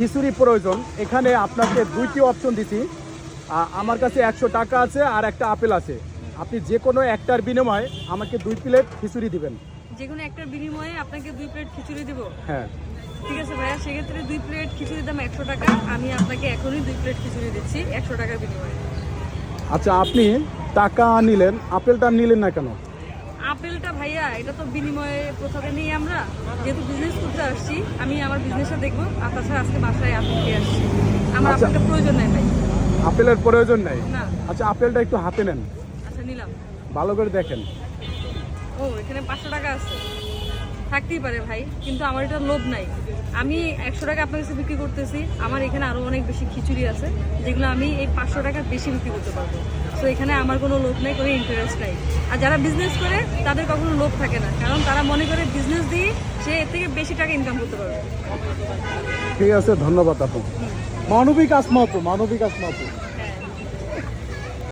খিচুড়ি প্রয়োজন। এখানে আপনাকে দুইটি অপশন দিছি। আমার কাছে একশো টাকা আছে আর একটা আপেল আছে। আপনি যে কোনো একটার বিনিময়ে আমাকে দুই প্লেট খিচুড়ি দিবেন। যে কোনো একটার বিনিময়ে আপনাকে দুই প্লেট খিচুড়ি দেবো? হ্যাঁ। ঠিক আছে ভাইয়া সেক্ষেত্রে দুই প্লেট খিচুড়ির দাম একশো টাকা। আমি আপনাকে এখনই দুই প্লেট খিচুড়ি দিচ্ছি একশো টাকার বিনিময়ে। আচ্ছা আপনি টাকা নিলেন আপেলটা নিলেন না কেন? আপেলটা ভাইয়া এটা তো বিনিময়ে প্রথমে নেই আমরা। যেহেতু বিজনেস করতে আসছি আমি আমার বিজনেসটা দেখব। আর তাছাড়া আজকে বাসায় আপেল খেয়ে আসছি। আমার আচ্ছা। আপেলটা প্রয়োজন নাই ভাই। আপেলের প্রয়োজন নাই? না। আচ্ছা আপেলটা একটু হাতে নেন। আচ্ছা নিলাম। ভালো করে দেখেন। ও এখানে পাঁচশো টাকা আছে। থাকতেই পারে ভাই, কিন্তু আমার এটা লোভ নাই। আমি একশো টাকা আপনার কাছে বিক্রি করতেছি, আমার এখানে আরও অনেক বেশি খিচুড়ি আছে, যেগুলো আমি এই পাঁচশো টাকার বেশি বিক্রি করতে পারব। তো এখানে আমার কোনো লোভ নাই, কোনো ইন্টারেস্ট নাই। আর যারা বিজনেস করে, তাদের কখনো লোভ থাকে না, কারণ তারা মনে করে বিজনেস দিয়ে সে এর থেকে বেশি টাকা ইনকাম করতে পারবে। ঠিক আছে, ধন্যবাদ আপু। মানবিক আসমা আপু মানবিক আসমা আপু